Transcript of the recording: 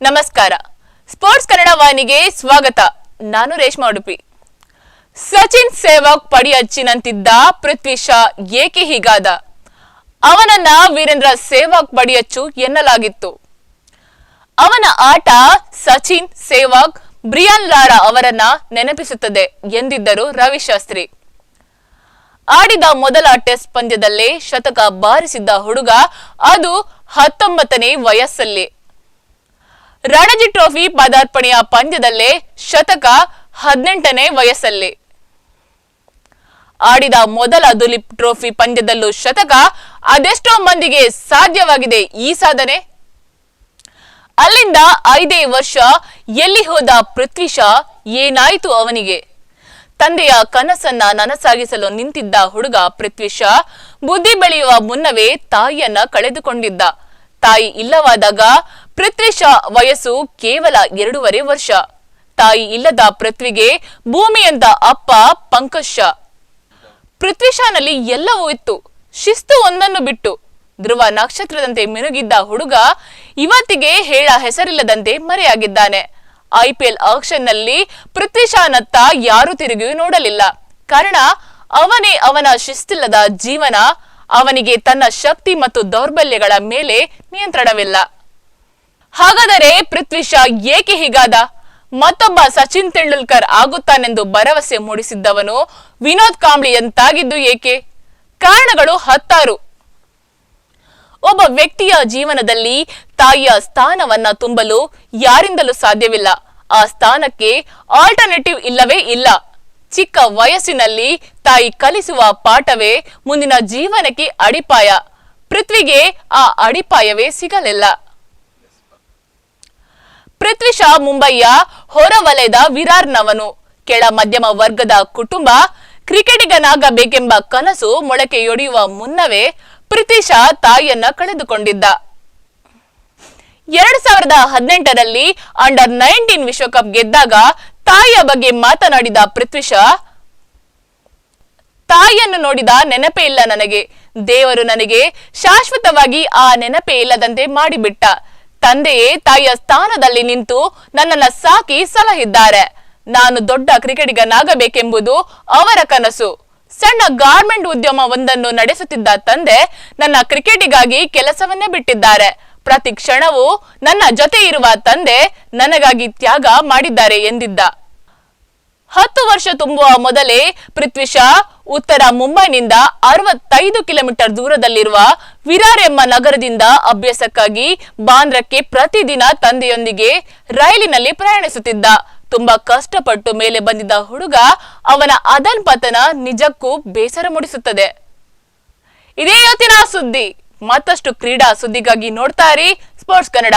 ನಮಸ್ಕಾರ. ಸ್ಪೋರ್ಟ್ಸ್ ಕನ್ನಡ ವಾಹಿನಿಗೆ ಸ್ವಾಗತ. ನಾನು ರೇಷ್ಮಾ ಉಡುಪಿ. ಸಚಿನ್ ಸೇಹ್ ಪಡಿ ಹಚ್ಚಿನಂತಿದ್ದ ಪೃಥ್ವಿ ಶಾ ಏಕೆ ಹೀಗಾದ? ಅವನನ್ನ ವೀರೇಂದ್ರ ಸೇವಾಗ್ ಪಡಿಯಚ್ಚು ಎನ್ನಲಾಗಿತ್ತು. ಅವನ ಆಟ ಸಚಿನ್ ಸೇವಾಗ್ ಬ್ರಿಯಾನ್ ಲಾರಾ ಅವರನ್ನ ನೆನಪಿಸುತ್ತದೆ ಎಂದಿದ್ದರು ರವಿಶಾಸ್ತ್ರಿ. ಆಡಿದ ಮೊದಲ ಟೆಸ್ಟ್ ಪಂದ್ಯದಲ್ಲಿ ಶತಕ ಬಾರಿಸಿದ್ದ ಹುಡುಗ ಅದು ಹತ್ತೊಂಬತ್ತನೇ ವಯಸ್ಸಲ್ಲಿ. ರಣಜಿ ಟ್ರೋಫಿ ಪದಾರ್ಪಣೆಯ ಪಂದ್ಯದಲ್ಲೇ ಶತಕ ಹದಿನೆಂಟನೇ ವಯಸ್ಸಲ್ಲಿ. ಆಡಿದ ಮೊದಲ ದುಲೀಪ್ ಟ್ರೋಫಿ ಪಂದ್ಯದಲ್ಲೂ ಶತಕ ಅದೆಷ್ಟೋ ಮಂದಿಗೆ ಸಾಧ್ಯವಾಗಿದೆ ಈ ಸಾಧನೆ. ಅಲ್ಲಿಂದ ಐದೇ ವರ್ಷ ಎಲ್ಲಿ ಹೋದ ಪೃಥ್ವಿ ಶಾ ಏನಾಯಿತು ಅವನಿಗೆ? ತಂದೆಯ ಕನಸನ್ನ ನನಸಾಗಿಸಲು ನಿಂತಿದ್ದ ಹುಡುಗ ಪೃಥ್ವಿ ಶಾ ಬುದ್ಧಿ ಬೆಳೆಯುವ ಮುನ್ನವೇ ತಾಯಿಯನ್ನ ಕಳೆದುಕೊಂಡಿದ್ದ. ತಾಯಿ ಇಲ್ಲವಾದಾಗ ಪೃಥ್ವಿ ಶಾ ವಯಸ್ಸು ಕೇವಲ ಎರಡೂವರೆ ವರ್ಷ. ತಾಯಿ ಇಲ್ಲದ ಪೃಥ್ವಿಗೆ ಭೂಮಿಯಂತ ಅಪ್ಪ ಪಂಕಜ್. ಶಾ ಪೃಥ್ವಿಶಾನಲ್ಲಿ ಎಲ್ಲವೂ ಇತ್ತು. ಶಿಸ್ತು ಒಂದನ್ನು ಬಿಟ್ಟು. ಧ್ರುವ ನಕ್ಷತ್ರದಂತೆ ಮಿನುಗಿದ್ದ ಹುಡುಗ ಇವತ್ತಿಗೆ ಹೇಳ ಹೆಸರಿಲ್ಲದಂತೆ ಮರೆಯಾಗಿದ್ದಾನೆ. ಐಪಿಎಲ್ ಆಕ್ಷನ್ನಲ್ಲಿ ಪೃಥ್ವಿಶಾನತ್ತ ಯಾರೂ ತಿರುಗಿಯೂ ನೋಡಲಿಲ್ಲ. ಕಾರಣ, ಅವನೇ ಅವನ ಶಿಸ್ತಿಲ್ಲದ ಜೀವನ, ಅವನಿಗೆ ತನ್ನ ಶಕ್ತಿ ಮತ್ತು ದೌರ್ಬಲ್ಯಗಳ ಮೇಲೆ ನಿಯಂತ್ರಣವಿಲ್ಲ. ಹಾಗಾದರೆ ಪೃಥ್ವಿ ಶಾ ಏಕೆ ಹೀಗಾದ? ಮತ್ತೊಬ್ಬ ಸಚಿನ್ ತೆಂಡೂಲ್ಕರ್ ಆಗುತ್ತಾನೆಂದು ಭರವಸೆ ಮೂಡಿಸಿದ್ದವನು ವಿನೋದ್ ಕಾಂಬ್ಳಿಯಂತಾಗಿದ್ದು ಏಕೆ? ಕಾರಣಗಳು ಹತ್ತಾರು. ಒಬ್ಬ ವ್ಯಕ್ತಿಯ ಜೀವನದಲ್ಲಿ ತಾಯಿಯ ಸ್ಥಾನವನ್ನ ತುಂಬಲು ಯಾರಿಂದಲೂ ಸಾಧ್ಯವಿಲ್ಲ. ಆ ಸ್ಥಾನಕ್ಕೆ ಆಲ್ಟರ್ನೇಟಿವ್ ಇಲ್ಲವೇ ಇಲ್ಲ. ಚಿಕ್ಕ ವಯಸ್ಸಿನಲ್ಲಿ ತಾಯಿ ಕಲಿಸುವ ಪಾಠವೇ ಮುಂದಿನ ಜೀವನಕ್ಕೆ ಅಡಿಪಾಯ. ಪೃಥ್ವಿಗೆ ಆ ಅಡಿಪಾಯವೇ ಸಿಗಲಿಲ್ಲ. ಪೃಥ್ವಿ ಶಾ ಮುಂಬೈಯ ಹೊರವಲಯದ ವಿರಾರ್ನವನು. ಕೆಳ ಮಧ್ಯಮ ವರ್ಗದ ಕುಟುಂಬ ಕ್ರಿಕೆಟಿಗನಾಗಬೇಕೆಂಬ ಕನಸು ಮೊಳಕೆಯೊಡೆಯುವ ಮುನ್ನವೇ ಪೃಥ್ವಿ ಶಾ ತಾಯಿಯನ್ನ ಕಳೆದುಕೊಂಡಿದ್ದ. ಎರಡ್ ಸಾವಿರದ ಹದಿನೆಂಟರಲ್ಲಿ ಅಂಡರ್ ನೈನ್ಟೀನ್ ವಿಶ್ವಕಪ್ ಗೆದ್ದಾಗ ತಾಯಿಯ ಬಗ್ಗೆ ಮಾತನಾಡಿದ ಪೃಥ್ವಿ ತಾಯಿಯನ್ನು ನೋಡಿದ ನೆನಪೇ ಇಲ್ಲ ನನಗೆ. ದೇವರು ನನಗೆ ಶಾಶ್ವತವಾಗಿ ಆ ನೆನಪೇ ಇಲ್ಲದಂತೆ ಮಾಡಿಬಿಟ್ಟ. ತಂದೆಯೇ ತಾಯಿಯ ಸ್ಥಾನದಲ್ಲಿ ನಿಂತು ನನ್ನನ್ನ ಸಾಕಿ ಸಲಹಿದ್ದಾರೆ. ನಾನು ದೊಡ್ಡ ಕ್ರಿಕೆಟಿಗನಾಗಬೇಕೆಂಬುದು ಅವರ ಕನಸು. ಸಣ್ಣ ಗಾರ್ಮೆಂಟ್ ಉದ್ಯಮವೊಂದನ್ನು ನಡೆಸುತ್ತಿದ್ದ ತಂದೆ ನನ್ನ ಕ್ರಿಕೆಟಿಗಾಗಿ ಕೆಲಸವನ್ನೇ ಬಿಟ್ಟಿದ್ದಾರೆ. ಪ್ರತಿ ಕ್ಷಣವೂ ನನ್ನ ಜೊತೆ ಇರುವ ತಂದೆ ನನಗಾಗಿ ತ್ಯಾಗ ಮಾಡಿದ್ದಾರೆ ಎಂದಿದ್ದ. ಹತ್ತು ವರ್ಷ ತುಂಬುವ ಮೊದಲೇ ಪೃಥ್ವಿ ಶಾ ಉತ್ತರ ಮುಂಬೈನಿಂದ ಅರವತ್ತೈದು ಕಿಲೋಮೀಟರ್ ದೂರದಲ್ಲಿರುವ ವಿರಾರ್ ಎಂಬ ನಗರದಿಂದ ಅಭ್ಯಾಸಕ್ಕಾಗಿ ಬಾಂದ್ರಕ್ಕೆ ಪ್ರತಿದಿನ ತಂದೆಯೊಂದಿಗೆ ರೈಲಿನಲ್ಲಿ ಪ್ರಯಾಣಿಸುತ್ತಿದ್ದ. ತುಂಬಾ ಕಷ್ಟಪಟ್ಟು ಮೇಲೆ ಬಂದಿದ್ದ ಹುಡುಗ ಅವನ ಅದನ್ ಪತನ ನಿಜಕ್ಕೂ ಬೇಸರ ಮೂಡಿಸುತ್ತದೆ. ಇದೇ ಇವತ್ತಿನ ಸುದ್ದಿ. ಮತ್ತಷ್ಟು ಕ್ರೀಡಾ ಸುದ್ದಿಗಾಗಿ ನೋಡ್ತಾ ಸ್ಪೋರ್ಟ್ಸ್ ಕನ್ನಡ.